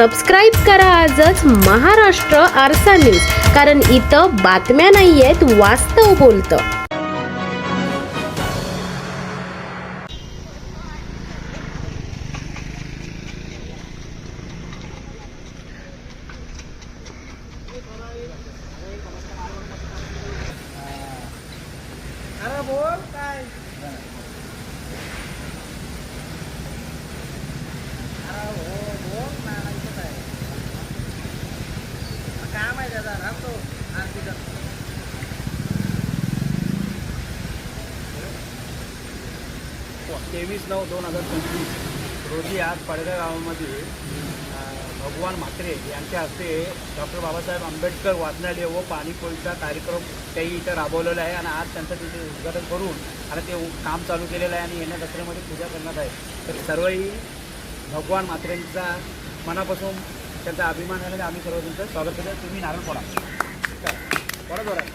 Subscribe करा आजच महाराष्ट्र आरसा न्यूज कारण इथं बातम्या नाही आहेत वास्तव बोलतं. अरे बोल काय अरे हो बोल ना ऐकत आहे काय राहतो तेवीस नऊ दोन हजार पंचवीस. रोजी आज पडगाव गावामध्ये भगवान म्हात्रे यांच्या हस्ते डॉक्टर बाबासाहेब आंबेडकर वाचनालय व पाणीपोळीचा कार्यक्रम त्याही इथं राबवलेला आहे आणि आज त्यांचं तिथे उद्घाटन करून आणि ते काम चालू केलेलं आहे आणि येण्या दसऱ्यामध्ये पूजा करण्यात आहे तर सर्वही भगवान म्हात्रेंचा मनापासून त्यांचा अभिमान झाला आम्ही सर्व तुमचं स्वागत करतो तुम्ही नारळ पडा पडा जोरात.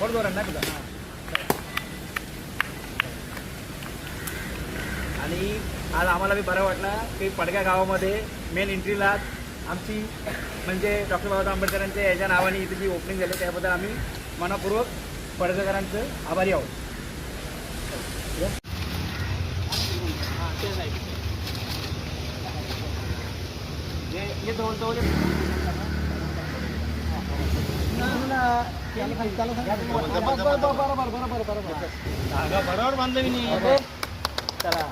पड जोरात नाही तुझा. आणि आज आम्हाला बी बरं वाटलं की पडक्या गावामध्ये मेन एंट्रीला आमची म्हणजे डॉक्टर बाबासाहेब आंबेडकरांच्या याच्या नावाने इथे जी ओपनिंग झाली त्याबद्दल आम्ही मनपूर्वक पडकेकरांचं आभारी आहोत. हां, तेच आहे. हे- हे बरोबर बांधलं मी चला